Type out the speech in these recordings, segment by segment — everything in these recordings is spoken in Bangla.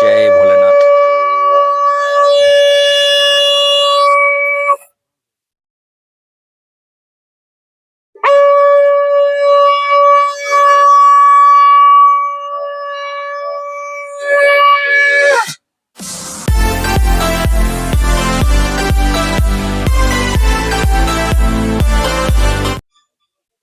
জয় ভোলেনাথ।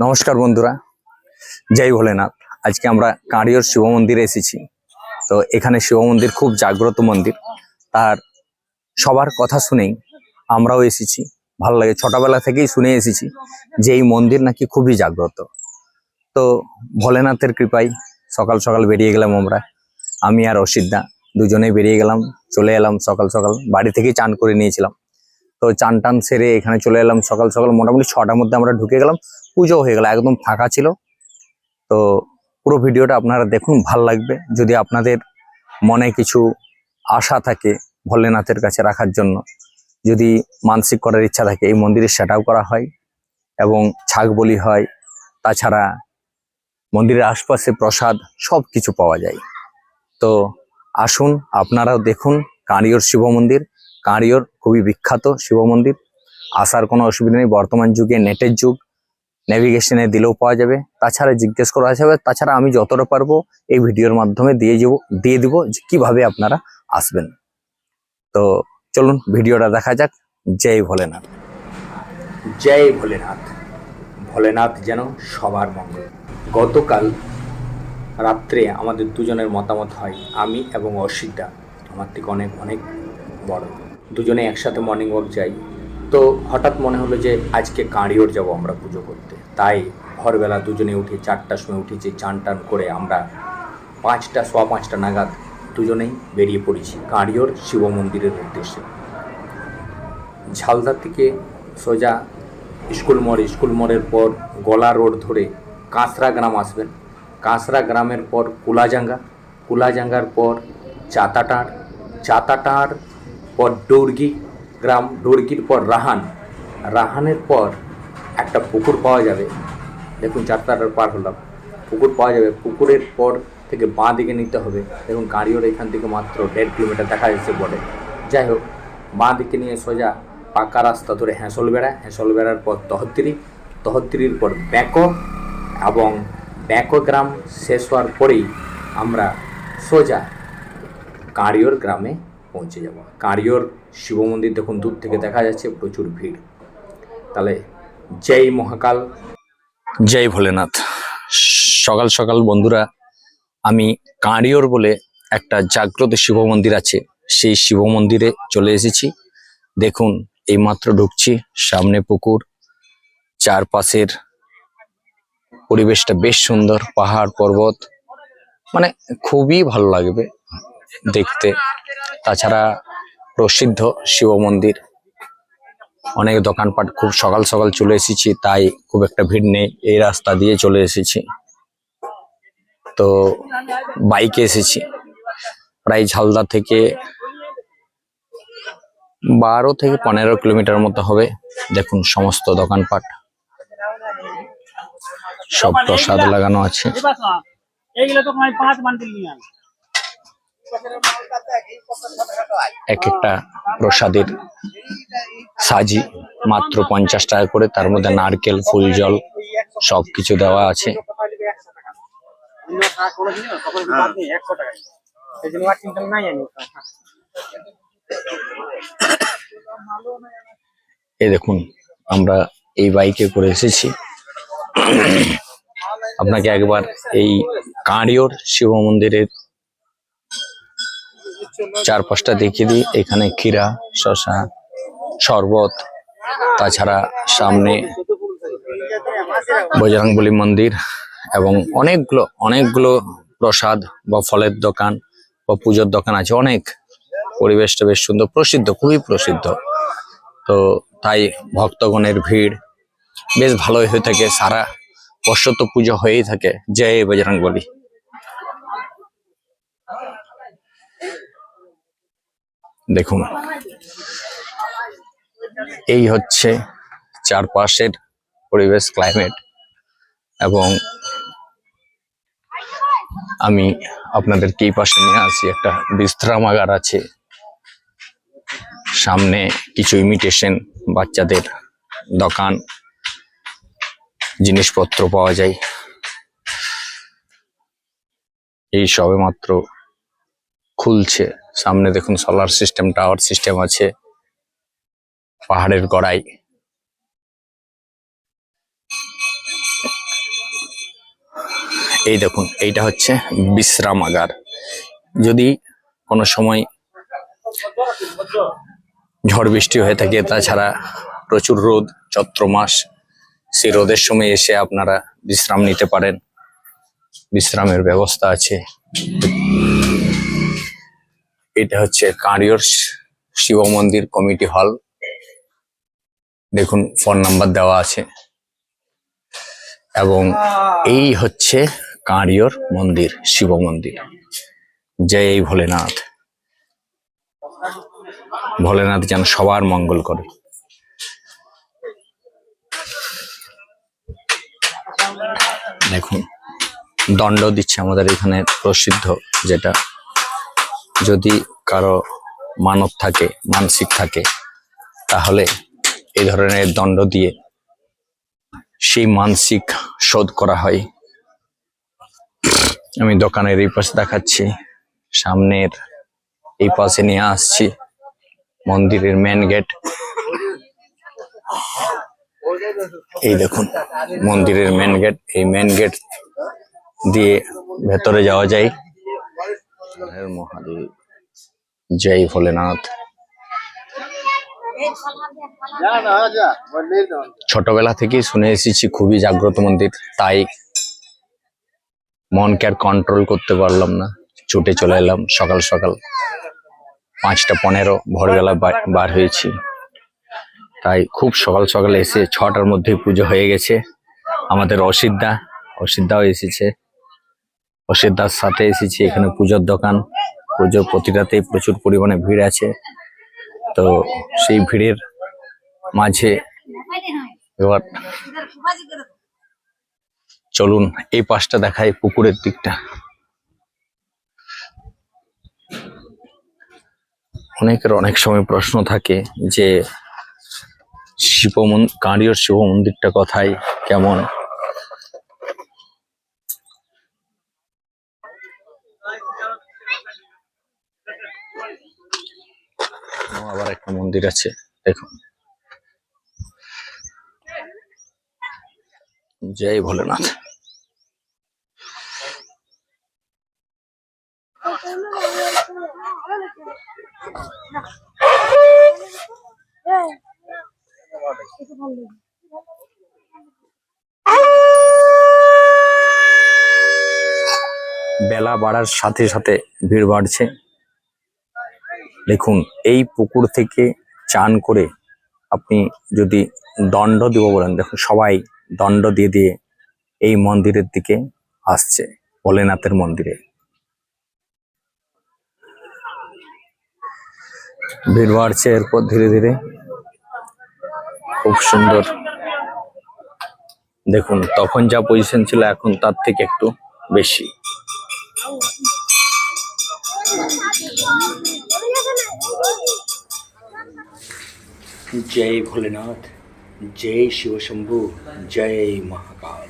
নমস্কার বন্ধুরা জয় ভোলেনাথ। আজকে আমরা কাঁড়িয়র শিব মন্দিরে এসেছি। তো এখানে শিব মন্দির খুব জাগ্রত মন্দির। তার সবার কথা শুনেই আমরাও এসেছি। ভালো লাগে, ছোটবেলা থেকেই শুনে এসেছি যে এই মন্দির নাকি খুবই জাগ্রত। তো ভোলেনাথের কৃপায় সকাল সকাল বেরিয়ে গেলাম আমরা। আমি আর অসিদ্ধা দুজনেই বেরিয়ে গেলাম, চলে এলাম সকাল সকাল। বাড়ি থেকেই চান করে নিয়েছিলাম। তো চান টান সেরে এখানে চলে এলাম সকাল সকাল। মোটামুটি ছটার মধ্যে আমরা ঢুকে গেলাম। পুজো হয়ে গেল, একদম ফাঁকা ছিল। তো পুরো ভিডিওটা আপনারা দেখুন, ভালো লাগবে। যদি আপনাদের মনে কিছু আশা থাকে ভোলেনাথের কাছে রাখার জন্য, যদি মানসিক করার ইচ্ছা থাকে, এই মন্দিরে সেটাও করা হয় এবং ছাগ বলি হয়, তাছাড়া মন্দিরের আশপাশে প্রসাদ সব কিছু পাওয়া যায়। তো আসুন, আপনারাও দেখুন কাঁড়িয়র শিব মন্দির। কাঁড়িয়র খুবই বিখ্যাত শিব মন্দির। আসার কোনো অসুবিধা নেই। বর্তমান যুগে নেটের যুগ। নেভিগেশনে দিলেও পাওয়া যাবে। তাছাড়া জিজ্ঞেস করা যাবে তাছাড়া আমি যতটা পারব এই ভিডিওর মাধ্যমে দিয়ে যাব দিয়ে দিব যে কীভাবে আপনারা আসবেন। তো চলুন ভিডিওটা দেখা যাক। জয় ভোলেনাথ। জয় ভোলেনাথ। ভোলেনাথ যেন সবার মঙ্গল। গতকাল রাত্রে আমাদের দুজনের মতামত হয়, আমি এবং অর্ষিতা আমার থেকে অনেক অনেক বড়। দুজনে একসাথে মর্নিং ওয়াক যাই। তো হঠাৎ মনে হলো যে আজকে কাঁড়িওর যাব আমরা পুজো করতে। তাই ভোরবেলা দুজনে উঠে চারটার সময় উঠেছি চান টান করে আমরা পাঁচটা, সোয়া পাঁচটা নাগাদ দুজনেই বেরিয়ে পড়েছি কাঁড়িওর শিব মন্দিরের উদ্দেশ্যে। ঝালদা থেকে সোজা স্কুল মোড়, স্কুল মোড়ের পর গলা রোড ধরে কাঁসরা গ্রাম আসবেন। কাঁসরা গ্রামের পর কুলাজাঙ্গা, কুলাজাঙ্গার পর চাতাটার চাতাটার পর ডৌর্গি গ্রাম, ডৌর্গির পর রাহান। রাহানের পর একটা পুকুর পাওয়া যাবে। দেখুন চারটাটার পার হলাম। পুকুর পাওয়া যাবে। পুকুরের পর থেকে বাঁ দিকে নিতে হবে। এবং গাড়িওর এখান থেকে মাত্র দেড় কিলোমিটার দেখা যাচ্ছে বলে যাই হোক, বাঁ দিকে নিয়ে সোজা পাকা রাস্তা ধরে হেঁসল বেড়া হেঁসল বেড়ার পর তহত্তিরি তহত্তিরির পর ব্যাকো এবং ব্যাকো গ্রাম শেষ হওয়ার পরেই আমরা সোজা কাঁড়িওর গ্রামে পৌঁছে যাব। কাঁড়িওর শিব মন্দির দেখুন দূর থেকে দেখা যাচ্ছে, প্রচুর ভিড়। তাহলে জয় মহাকাল। জয় ভোলেনাথ। সকাল সকাল বন্ধুরা, আমি কাঁড়িওর বলে একটা জাগ্রত শিব মন্দির আছে, সেই শিব মন্দিরে চলে এসেছি। দেখুন, এইমাত্র ঢুকছি, সামনে পুকুর, চারপাশের পরিবেশটা বেশ সুন্দর, পাহাড়, পর্বত মানে খুবই ভালো লাগবে দেখতে। তাছাড়া প্রসিদ্ধ শিব মন্দির অনেক দোকানপাট খুব সকাল সকাল চলে এসেছি, তাই খুব একটা ভিড় নেই। এই রাস্তা দিয়ে চলে এসেছি। তো বাইকে এসেছি। প্রায় ঝালদা থেকে বারো থেকে পনেরো কিলোমিটার মতো হবে। দেখুন সমস্ত দোকানপাট। সব প্রসাদ লাগানো আছে। এইগুলো তো পাঁচ বান্ডিল নিয়ে। এক একটা প্রসাদের সাজি মাত্র পঞ্চাশ টাকা করে, তার মধ্যে নারকেল, ফুল জল সব কিছু দেওয়া আছে। এই দেখুন, আমরা এই বাইকে করে এসেছি আপনাকে একবার এই কাঁড়িওর শিব মন্দিরের চারপাশটা দেখিয়ে দিই। এখানে ক্ষীরা শশা শরবত, তাছাড়া সামনে বজরংবলী মন্দির এবং অনেকগুলো অনেকগুলো প্রসাদ বা ফলের দোকান বা পুজোর দোকান আছে। অনেক পরিবেশটা বেশ সুন্দর, প্রসিদ্ধ, খুবই প্রসিদ্ধ। তো তাই ভক্তগণের ভিড় বেশ ভালোই হয়ে থাকে। সারা বছর তো পুজো হয়েই থাকে। জয় বজরং দেখুন। এই হচ্ছে চারপাশের পরিবেশ ক্লাইমেট এবং আমি আপনাদেরকে এই পাশে নিয়ে আসি একটা বিশ্রামাগার আছে। সামনে কিছু ইমিটেশন বাচ্চাদের দোকান, জিনিসপত্র পাওয়া যায়। এই সবে মাত্র খুলছে। সামনে দেখুন সোলার সিস্টেম টাওয়ার সিস্টেম আছে। পাহাড়ের গড়াই। এই দেখুন, এইটা হচ্ছে বিশ্রামাগার। যদি কোনো সময় ঝড় বৃষ্টি হয়ে থাকে, তাছাড়া প্রচুর রোদ, চৈত্র মাস, সেই রোদের সময় এসে আপনারা বিশ্রাম নিতে পারেন। বিশ্রামের ব্যবস্থা আছে। এটা হচ্ছে কাঁড়িয়র শিব মন্দির কমিটি হল। দেখুন, ফোন নাম্বার দেওয়া আছে। এবং এই হচ্ছে কাঁড়িয়র মন্দির, শিব মন্দির। জয় এই ভোলেনাথ। ভোলেনাথ যেন সবার মঙ্গল করে। দেখুন, দণ্ড দিচ্ছে আমাদের এখানে প্রসিদ্ধ যেটা যদি কারও মানব থাকে, মানসিক থাকে, তাহলে এই ধরনের দণ্ড দিয়ে সেই মানসিক শোধ করা হয়। আমি দোকানের এই পাশে দেখাচ্ছি, সামনের এই পাশে নিয়ে আসছি মন্দিরের মেন গেট এই দেখুন, মন্দিরের মেন গেট এই মেন গেট দিয়ে ভেতরে যাওয়া যায়। মহাদেব, জয় ভোলেনাথ। ছোটবেলা থেকেই শুনে এসেছি, খুবই জাগ্রত মন্দির, তাই মনকে আর কন্ট্রোল করতে পারলাম না। ছুটে চলে এলাম সকাল সকাল। পাঁচটা পনেরো, ভোরবেলা বার হয়েছি। তাই খুব সকাল সকাল এসে ছটার মধ্যে পুজো হয়ে গেছে। আমাদের অসিদ্ধা, অসিদ্ধাও এসেছে। অসিদ্ধার সাথে এসেছি, এখানে পুজোর দোকান। পুজো প্রতিটাতেই প্রচুর পরিমাণে ভিড় আছে। তো সেই ভিড়ের মাঝে এবার চলুন এই পাশটা দেখায় পুকুরের দিকটা। অনেকের অনেক সময় প্রশ্ন থাকে যে শিব মন- কাঁড়িয়র শিব মন্দিরটা কোথায়, কেমন? আবার একটা মন্দির আছে দেখুন। জয় ভোলেনাথ। বেলা বাড়ার সাথে সাথে ভিড় বাড়ছে। দেখুন, এই পুকুর থেকে চান করে আপনি যদি দণ্ড দিব বলেন, দেখুন সবাই দণ্ড দিয়ে দিয়ে এই মন্দিরের দিকে আসছে, ভোলেনাথের মন্দিরে। ভিড় বাড়ছে এরপর ধীরে ধীরে। খুব সুন্দর। দেখুন, তখন যা পজিশন ছিল, এখন তার থেকে একটু বেশি। জয় ভোলেনাথ, জয় শিবশম্ভু, জয় মহাকাল।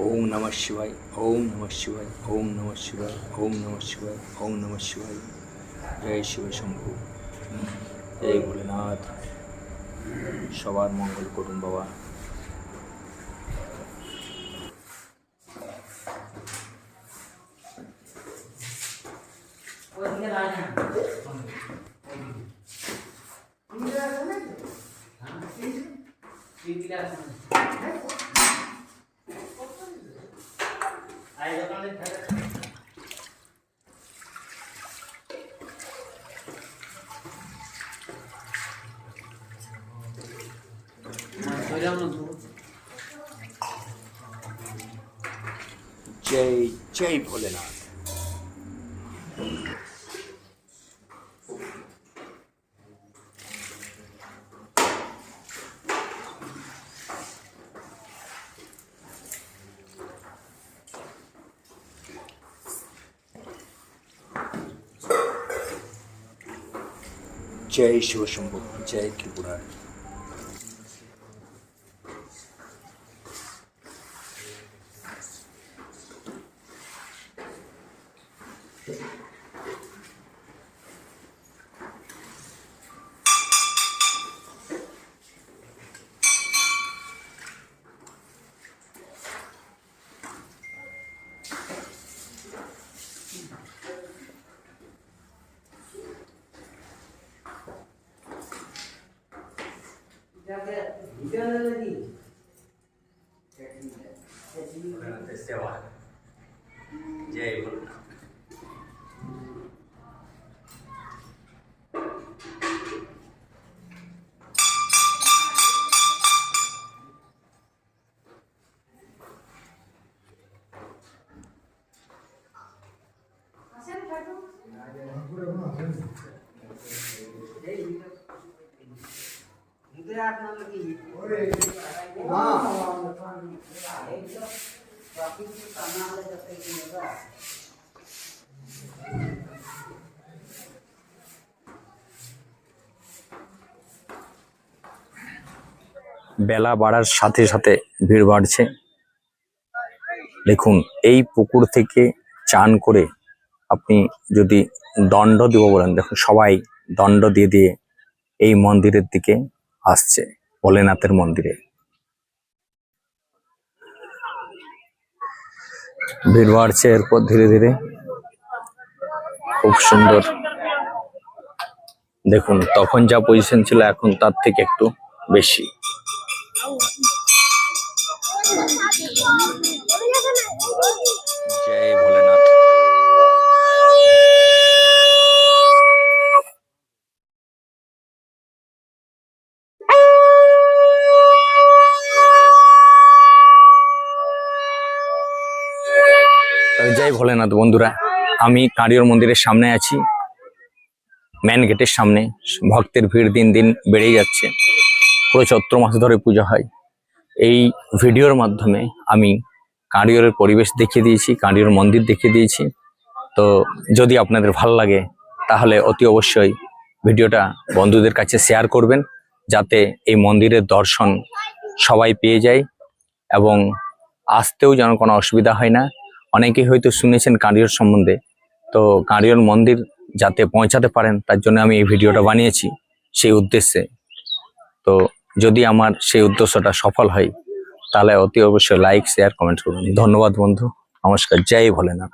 ওম নম শিবাই ওম নম শিবাই ওম নম শিবায়, ওম নম শিবাই ওম নম শিবাই জয় শিবশম্ভু। জয় ভোলেনাথ। সবার মঙ্গল করুন বাবা। J. J. Polenar. Çay içmişim bu. Çay ki. Thank you. Shambhu जय त्रिपुरारी जय भोलेनाथ বেলা বাড়ার সাথে সাথে ভিড় বাড়ছে। দেখুন এই পুকুর থেকে চান করে আপনি যদি দণ্ড দিব বলেন, দেখুন সবাই দণ্ড দিয়ে দিয়ে এই মন্দিরের দিকে আসছে ভোলেনাথের মন্দিরে। ভিড় বাড়ছে এরপর ধীরে ধীরে। খুব সুন্দর। দেখুন, তখন যা পজিশন ছিল, এখন তার থেকে একটু বেশি। জয় ভোলেনাথ। জয় ভোলেনাথ বন্ধুরা, আমি কাঁড়িয়র মন্দিরের সামনে আছি। মেন গেটের সামনে, ভক্তের ভিড় দিন দিন বেড়েই যাচ্ছে। পুরো চৈত্র মাস ধরে পুজো হয়। এই ভিডিওর মাধ্যমে আমি কাঁড়িয়রের পরিবেশ দেখিয়ে দিয়েছি কাঁড়িয়র মন্দির দেখিয়ে দিয়েছি। তো যদি আপনাদের ভালো লাগে, তাহলে অতি অবশ্যই ভিডিওটা বন্ধুদের কাছে শেয়ার করবেন, যাতে এই মন্দিরের দর্শন সবাই পেয়ে যায় এবং আসতেও যেন কোনো অসুবিধা হয় না। অনেকেই হয়তো শুনেছেন কাঁড়িয়র সম্বন্ধে। তো কাঁড়িয়র মন্দির যাতে পৌঁছাতে পারেন, তার জন্য আমি এই ভিডিওটা বানিয়েছি সেই উদ্দেশ্যে। তো যদি আমার সেই উদ্দেশ্যটা সফল হয়, তাহলে অতি অবশ্যই লাইক শেয়ার কমেন্ট করুন। ধন্যবাদ বন্ধু। নমস্কার। জয় ভোলেনাথ।